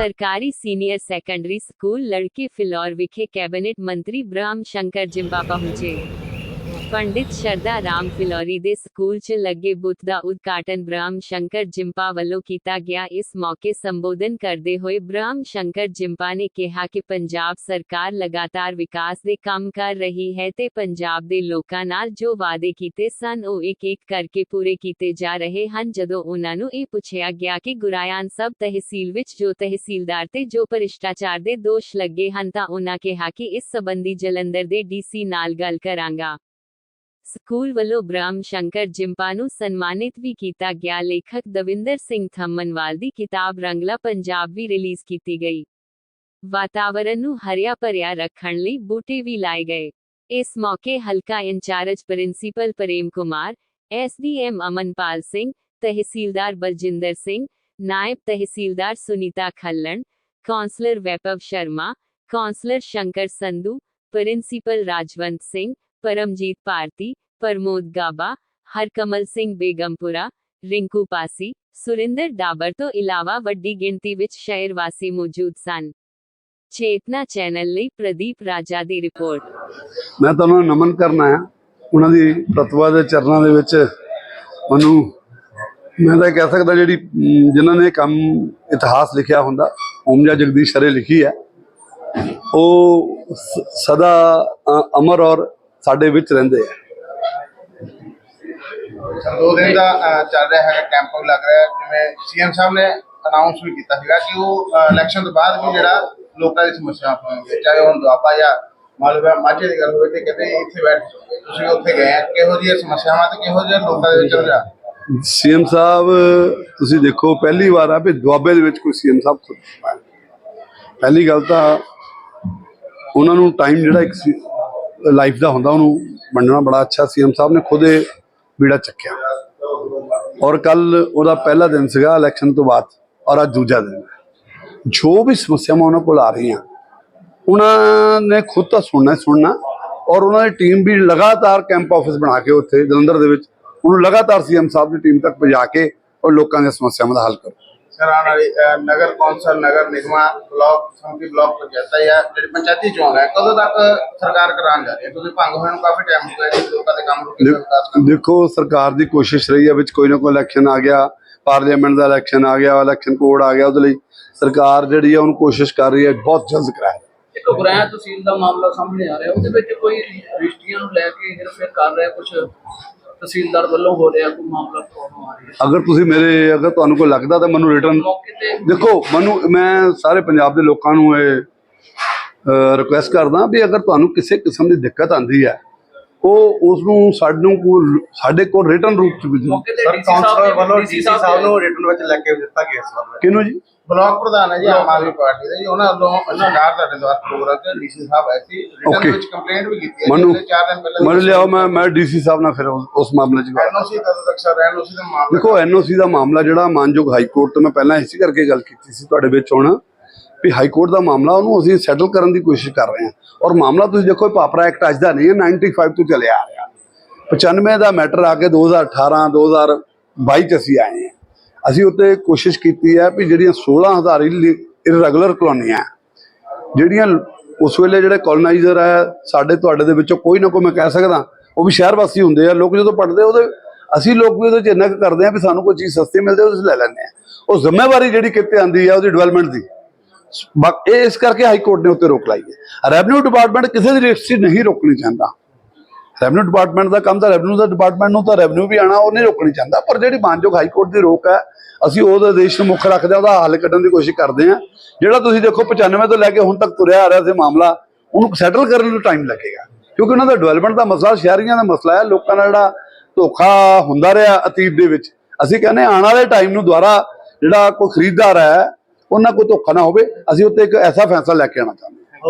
ਸਰਕਾਰੀ senior secondary school ਲੜਕੇ ਫਿਲੌਰ ਵਿਖੇ ਕੈਬਨਿਟ ਮੰਤਰੀ ਬ੍ਰਹਮ ਸ਼ੰਕਰ ਜਿੰਬਾ ਪਹੁੰਚੇ। ਪੰਡਿਤ ਸ਼ਰਦਾ ਰਾਮ ਫਿਲੌਰੀ ਦੇ ਸਕੂਲ 'ਚ ਲੱਗੇ ਬੁੱਤ ਦਾ ਉਦਘਾਟਨ ਬ੍ਰਹਮ ਸ਼ੰਕਰ ਜਿੰਪਾ ਵੱਲੋਂ ਕੀਤਾ ਗਿਆ। ਇਸ ਮੌਕੇ ਸੰਬੋਧਨ ਕਰਦੇ ਹੋਏ ਬ੍ਰਹਮ ਸ਼ੰਕਰ ਜਿੰਪਾ ਨੇ ਕਿਹਾ ਕਿ ਪੰਜਾਬ ਸਰਕਾਰ ਲਗਾਤਾਰ ਵਿਕਾਸ ਦੇ ਕੰਮ ਕਰ ਰਹੀ ਹੈ ਤੇ ਪੰਜਾਬ ਦੇ ਲੋਕਾਂ ਨਾਲ ਜੋ ਵਾਅਦੇ ਕੀਤੇ ਸਨ ਉਹ ਇੱਕ ਇੱਕ ਕਰਕੇ ਪੂਰੇ ਕੀਤੇ ਜਾ ਰਹੇ ਹਨ। ਜਦੋਂ ਉਹਨਾਂ ਨੂੰ ਇਹ ਪੁੱਛਿਆ ਗਿਆ ਕਿ ਗੁਰਾਇਆਂ ਸਬ ਤਹਿਸੀਲ ਵਿੱਚ ਜੋ ਤਹਿਸੀਲਦਾਰ ਤੇ ਜੋ ਭ੍ਰਿਸ਼ਟਾਚਾਰ ਦੇ ਦੋਸ਼ ਲੱਗੇ ਹਨ ਤਾਂ ਉਹਨਾਂ ਕਿਹਾ ਕਿ ਇਸ ਸਬੰਧੀ ਜਲੰਧਰ ਦੇ ਡੀਸੀ ਨਾਲ ਗੱਲ ਕਰਾਂਗਾ। ਸਕੂਲ ਵੱਲੋਂ ਬ੍ਰਹਮ ਸ਼ੰਕਰ ਜਿੰਪਾ ਨੂੰ ਸਨਮਾਨਿਤ ਵੀ ਕੀਤਾ ਗਿਆ। ਲੇਖਕ ਦਵਿੰਦਰ ਸਿੰਘ ਥੰਮਨਵਾਲ ਦੀ ਕਿਤਾਬ ਰੰਗਲਾ ਪੰਜਾਬ ਵੀ ਰਿਲੀਜ਼ ਕੀਤੀ ਗਈ। ਵਾਤਾਵਰਣ ਨੂੰ ਹਰਿਆ ਭਰਿਆ ਰੱਖਣ ਲਈ ਬੂਟੇ ਵੀ ਲਾਏ ਗਏ। ਇਸ ਮੌਕੇ ਹਲਕਾ in charge principal Prem Kumar SDM Amanpal Singh, tehsildar Baljinder Singh, naib tehsildar Sunita Khallan, councillor ਵੈਪਵ Sharma, councillor Shankar Sandhu, principal Rajwant Singh Paramjit Bharti Pramod Gaba Harkamal Singh Begampura Rinku ਪਾਸੀ ਸੁਰਿੰਦਰ ਡਾਬਰ ਤੋਂ ਇਲਾਵਾ ਵੱਡੀ ਗਿਣਤੀ ਵਿੱਚ ਸ਼ਹਿਰ ਵਾਸੀ ਮੌਜੂਦ ਸਨ ਚੇਤਨਾ ਚੈਨਲ ਲਈ ਪ੍ਰਦੀਪ ਰਾਜਾ ਦੀ ਰਿਪੋਰਟ ਮੈਂ ਤਾਂ ਨਮਨ ਕਰਨਾ ਹੈ। ਉਹਨਾਂ ਦੀ ਤਤਵਾ ਦੇ ਚਰਨਾਂ ਦੇ ਵਿੱਚ ਮੈਨੂੰ ਮੈਂ ਤਾਂ ਕਹਿ ਸਕਦਾ ਜਿਹੜੀ ਜਿਨ੍ਹਾਂ ਨੇ ਕੰਮ ਇਤਿਹਾਸ ਲਿਖਿਆ ਹੁੰਦਾ ਓਮਜਾ ਜਗਦੀਸ਼ ਹਰੇ ਲਿਖੀ ਹੈ। ਉਹ ਸਦਾ ਅਮਰ ਔਰ ਸਾਡੇ ਵਿੱਚ ਰਹਿੰਦੇ ਆ ਦੋ ਦਿਨ ਦਾ ਚੱਲ ਰਿਹਾ ਹੈਗਾ ਕੈਂਪ ਲੱਗ ਰਿਹਾ। ਜਿਵੇਂ ਸੀਐਮ ਸਾਹਿਬ ਨੇ ਅਨਾਉਂਸ ਵੀ ਕੀਤਾ ਸੀਗਾ ਕਿ ਉਹ ਇਲੈਕਸ਼ਨ ਤੋਂ ਬਾਅਦ ਵੀ ਜਿਹੜਾ ਲੋਕਾਂ ਦੀ ਸਮੱਸਿਆ ਸੁਣਨਗੇ ਚਾਹੇ ਹੁਣ ਦੁਆਬਾ ਜਾਂ ਮਾਲੂਮ ਹੈ ਮਾਝੇ ਦੀ ਗੱਲ ਹੋਵੇ ਤੇ ਕਹਿੰਦੇ ਇੱਥੇ ਬੈਠ ਤੁਸੀਂ ਉੱਥੇ ਗਏ ਕਿਹੋ ਜਿਹੀਆਂ ਸਮੱਸਿਆਵਾਂ ਤੇ ਕਿਹੋ ਜਿਹੇ ਲੋਕਾਂ ਦੇ ਵਿੱਚ ਰੁਝਾਨ ਸੀਐਮ ਸਾਹਿਬ ਤੁਸੀਂ ਦੇਖੋ ਪਹਿਲੀ ਵਾਰ ਆ ਵੀ ਦੁਆਬੇ ਦੇ ਵਿੱਚ ਕੋਈ ਸੀਐਮ ਸਾਹਿਬ। ਪਹਿਲੀ ਗੱਲ ਤਾਂ ਉਹਨਾਂ ਨੂੰ ਟਾਈਮ ਜਿਹੜਾ ਇੱਕ ਲਾਈਫ ਦਾ ਹੁੰਦਾ, ਉਹਨੂੰ ਵੰਡਣਾ ਬੜਾ ਅੱਛਾ ਸੀਐਮ ਸਾਹਿਬ ਨੇ ਖੁਦ ਇਹ ਬੀੜਾ ਚੱਕਿਆ। ਔਰ ਕੱਲ ਉਹਦਾ ਪਹਿਲਾ ਦਿਨ ਸੀਗਾ ਇਲੈਕਸ਼ਨ ਤੋਂ ਬਾਅਦ, ਔਰ ਅੱਜ ਦੂਜਾ ਦਿਨ ਜੋ ਵੀ ਸਮੱਸਿਆਵਾਂ ਉਹਨਾਂ ਕੋਲ ਆ ਰਹੀਆਂ, ਉਹਨਾਂ ਨੇ ਖੁਦ ਤਾਂ ਸੁਣਨਾ ਸੁਣਨਾ, ਔਰ ਉਹਨਾਂ ਦੀ ਟੀਮ ਵੀ ਲਗਾਤਾਰ ਕੈਂਪ ਆਫਿਸ ਬਣਾ ਕੇ ਉੱਥੇ ਜਲੰਧਰ ਦੇ ਵਿੱਚ, ਉਹਨੂੰ ਲਗਾਤਾਰ ਸੀਐਮ ਸਾਹਿਬ ਦੀ ਟੀਮ ਤੱਕ ਪਹੁੰਚਾ ਕੇ ਔਰ ਲੋਕਾਂ ਦੀਆਂ ਸਮੱਸਿਆਵਾਂ ਦਾ ਹੱਲ ਕਰੋ ਵਾਲੀ ਨਗਰ ਕੌਂਸਲ ਨਗਰ ਨਿਗਮਾਂ ਬਲਾਕ ਸੰਮਤੀ ਬਲਾਕ ਪੰਚਾਇਤਾਂ ਜਾਂ ਜਿਹੜੀ ਪੰਚਾਇਤੀ ਚੋਣ ਹੈ ਕਦੋਂ ਤੱਕ ਸਰਕਾਰ ਕਰਾਉਣ ਜਾ ਰਹੀ ਹੈ? ਕਿਉਂਕਿ ਭੰਗ ਹੋਏ ਨੂੰ ਕਾਫੀ ਟਾਈਮ ਹੋ ਗਿਆ ਜੀ ਲੋਕਾਂ ਦੇ ਕੰਮ ਰੁਕੇ ਵਿਕਾਸ ਕੰਮ ਦੇਖੋ ਸਰਕਾਰ ਦੀ ਕੋਸ਼ਿਸ਼ ਰਹੀ ਹੈ ਵਿੱਚ ਕੋਈ ਨਾ ਕੋਈ ਇਲੈਕਸ਼ਨ ਆ ਗਿਆ ਪਾਰਲੀਮੈਂਟ ਦਾ ਇਲੈਕਸ਼ਨ ਆ ਗਿਆ ਇਲੈਕਸ਼ਨ ਕੋਡ ਆ ਗਿਆ ਉਹਦੇ ਲਈ। ਸਰਕਾਰ ਜਿਹੜੀ ਹੈ ਉਹਨੂੰ ਕੋਸ਼ਿਸ਼ ਕਰ ਰਹੀ ਹੈ ਬਹੁਤ ਜਲਦ ਕਰਾਏ ਇੱਕ ਗੁਰਾਇਆ ਤਹਿਸੀਲ ਦਾ ਮਾਮਲਾ ਸਾਹਮਣੇ ਆ ਰਿਹਾ ਉਹਦੇ ਵਿੱਚ ਕੋਈ ਰਿਸ਼ਤੀਆਂ ਨੂੰ ਲੈ ਕੇ ਹੇਰਫੇਰ ਕਰ ਰਿਹਾ ਕੁਝ ਤਹਿਸੀਲਦਾਰ ਵੱਲੋਂ ਹੋ ਰਿਹਾ ਕੋਈ ਮਾਮਲਾ ਪ੍ਰੋਬਲਮ ਆ ਰਹੀ? ਹੈ ਅਗਰ ਤੁਸੀਂ ਮੇਰੇ ਅਗਰ ਤੁਹਾਨੂੰ ਕੋਈ ਲੱਗਦਾ ਤਾਂ ਮੈਨੂੰ ਰਿਟਰਨ ਮੌਕੇ ਤੇ ਦੇਖੋ ਮੈਨੂੰ ਮੈਂ ਸਾਰੇ ਪੰਜਾਬ ਦੇ ਲੋਕਾਂ ਨੂੰ ਇਹ ਰਿਕੁਐਸਟ ਕਰਦਾ ਵੀ ਅਗਰ ਤੁਹਾਨੂੰ ਕਿਸੇ ਕਿਸਮ ਦੀ ਦਿੱਕਤ ਆਂਦੀ ਹੈ ਉਹ ਉਸ ਨੂੰ ਸਾਨੂੰ ਕੋਲ ਸਾਡੇ ਕੋਲ ਰਿਟਰਨ ਰੂਪ ਚ ਵੀ ਸਰ ਨੇ ਵੱਲੋਂ ਡੀਸੀ ਸਾਹਿਬ ਨੂੰ ਨੂੰ ਰਿਟਰਨ ਵਿੱਚ ਲੈ ਕੇ ਦਿੱਤਾ ਗਿਆ ਇਸ ਵਾਰ। ਕਿਹਨੂੰ ਜੀ? ਬਲਾਕ ਪ੍ਰਧਾਨ ਹੈ ਜੀ ਆਮ ਆਦਮੀ ਪਾਰਟੀ ਦੇ ਜੀ ਉਹਨਾਂ ਵੱਲੋਂ ਨਾਲ ਤੁਹਾਡੇ ਦੁਆਰ ਪ੍ਰੋਗਰਾਮ ਤੇ ਡੀਸੀ ਸਾਹਿਬ ਆਏ ਸੀ. ਵਿੱਚ ਕੰਪਲੇਂਟ ਵੀ ਕੀਤੀ ਹੈ ਮੈਨੂੰ ਜਿਹੜੇ ਚਾਰ ਦਿਨ ਪਹਿਲਾਂ ਮੈਨੂੰ ਲਿਆਓ ਮੈਂ ਮੈਂ ਡੀਸੀ ਸਾਹਿਬ ਨਾਲ ਫਿਰ ਉਸ ਉਸ ਮਾਮਲੇ 'ਚ ਗੱਲ ਐਨਓਸੀ ਕਦੋਂ ਤੱਕ ਸਰ ਐਨਓਸੀ ਦਾ ਮਾਮਲਾ ਦੇਖੋ ਐਨਓਸੀ ਦਾ ਮਾਮਲਾ ਜਿਹੜਾ ਮਾਨਯੋਗ ਹਾਈ ਕੋਰਟ ਤੋਂ ਮੈਂ ਪਹਿਲਾਂ ਇਸੇ ਕਰਕੇ ਗੱਲ ਕੀਤੀ ਸੀ ਤੁਹਾਡੇ ਵਿੱਚ ਹੁਣ। ਵੀ ਹਾਈ ਕੋਰਟ ਦਾ ਮਾਮਲਾ, ਉਹਨੂੰ ਅਸੀਂ ਸੈਟਲ ਕਰਨ ਦੀ ਕੋਸ਼ਿਸ਼ ਕਰ ਰਹੇ ਹਾਂ। ਔਰ ਮਾਮਲਾ ਤੁਸੀਂ ਦੇਖੋ, ਇਹ ਪਾਪਰਾ ਐਕਟ ਅੱਜ ਦਾ ਨਹੀਂ ਹੈ 95 ਤੋਂ ਚੱਲਿਆ ਆ ਰਿਹਾ। 95 ਦਾ ਮੈਟਰ ਆ ਕੇ 2018 2022 ਚ ਅਸੀਂ ਆਏ ਹਾਂ। ਅਸੀਂ ਉੱਤੇ ਕੋਸ਼ਿਸ਼ ਕੀਤੀ ਹੈ ਵੀ ਜਿਹੜੀਆਂ 16000 ਇਰੈਗੂਲਰ ਕਲੋਨੀਆਂ ਜਿਹੜੀਆਂ ਉਸ ਵੇਲੇ ਜਿਹੜੇ ਕੋਲੋਨਾਈਜ਼ਰ ਹੈ, ਸਾਡੇ ਤੁਹਾਡੇ ਦੇ ਵਿੱਚੋਂ ਕੋਈ ਨਾ ਕੋਈ ਮੈਂ ਕਹਿ ਸਕਦਾ, ਉਹ ਵੀ ਸ਼ਹਿਰ ਵਾਸੀ ਹੁੰਦੇ ਆ, ਲੋਕ ਜਦੋਂ ਪੜਦੇ ਉਹਦੇ ਅਸੀਂ ਲੋਕ ਵੀ ਉਹਦੇ ਚ ਇੰਨਾ ਕੁ ਕਰਦੇ ਆ ਵੀ ਸਾਨੂੰ ਕੋਈ ਚੀਜ਼ ਸਸਤੀ ਮਿਲਦੀ ਉਹ ਅਸੀਂ ਲੈ ਲੈਂਦੇ ਆ ਉਹ ਜ਼ਿੰਮੇਵਾਰੀ ਜਿਹੜੀ ਕਿਤੇ ਆਂਦੀ ਆ ਉਹਦੀ ਡਿਵੈਲਪਮੈਂਟ ਦੀ। ਇਹ ਇਸ ਕਰਕੇ ਹਾਈ ਕੋਰਟ ਨੇ ਉੱਤੇ ਰੋਕ ਲਾਈ ਹੈ। ਰੈਵਨਿਊ ਡਿਪਾਰਟਮੈਂਟ ਕਿਸੇ ਦੀ ਰਜਿਸਟਰੀ ਨਹੀਂ ਰੋਕਣੀ ਚਾਹੁੰਦਾ। ਰੈਵਨਿਊ ਡਿਪਾਰਟਮੈਂਟ ਦਾ ਕੰਮ ਤਾਂ ਰੈਵਨਿਊ ਦਾ ਡਿਪਾਰਟਮੈਂਟ ਨੂੰ ਤਾਂ ਰੈਵਨਿਊ ਵੀ ਆਣਾ ਉਹ ਨਹੀਂ ਰੋਕਣੀ ਚਾਹੁੰਦਾ, ਪਰ ਜਿਹੜੀ ਮਾਨਯੋਗ ਹਾਈ ਕੋਰਟ ਦੀ ਰੋਕ ਹੈ, ਅਸੀਂ ਉਹਦੇ ਆਦੇਸ਼ ਨੂੰ ਮੁੱਖ ਰੱਖਦੇ ਹਾਂ, ਉਹਦਾ ਹੱਲ ਕੱਢਣ ਦੀ ਕੋਸ਼ਿਸ਼ ਕਰਦੇ ਹਾਂ। ਜਿਹੜਾ ਤੁਸੀਂ ਦੇਖੋ 95 ਤੋਂ ਲੈ ਕੇ ਹੁਣ ਤੱਕ ਤੁਰਿਆ ਆ ਰਿਹਾ ਸੀ ਮਾਮਲਾ, ਉਹਨੂੰ ਸੈਟਲ ਕਰਨ ਨੂੰ ਟਾਈਮ ਲੱਗੇਗਾ। ਕਿਉਂਕਿ ਉਹਨਾਂ ਦਾ ਡਿਵੈਲਪਮੈਂਟ ਦਾ ਮਸਲਾ, ਸ਼ਹਿਰੀਆਂ ਦਾ ਮਸਲਾ ਹੈ, ਲੋਕਾਂ ਦਾ ਜਿਹੜਾ ਧੋਖਾ ਹੁੰਦਾ ਰਿਹਾ ਅਤੀਤ ਦੇ ਵਿੱਚ। ਅਸੀਂ ਕਹਿੰਦੇ ਆਉਣ ਵਾਲੇ ਟਾਈਮ ਨੂੰ ਦੁਬਾਰਾ ਜਿਹੜਾ ਕੋਈ ਖਰੀਦਦਾਰ ਹੈ ਉਹਨਾਂ ਕੋਈ ਧੋਖਾ ਨਾ ਹੋਵੇ, ਅਸੀਂ ਉੱਤੇ ਇੱਕ ਐਸਾ ਫੈਸਲਾ ਲੈ ਕੇ ਆਉਣਾ ਚਾਹੁੰਦੇ ਹਾਂ।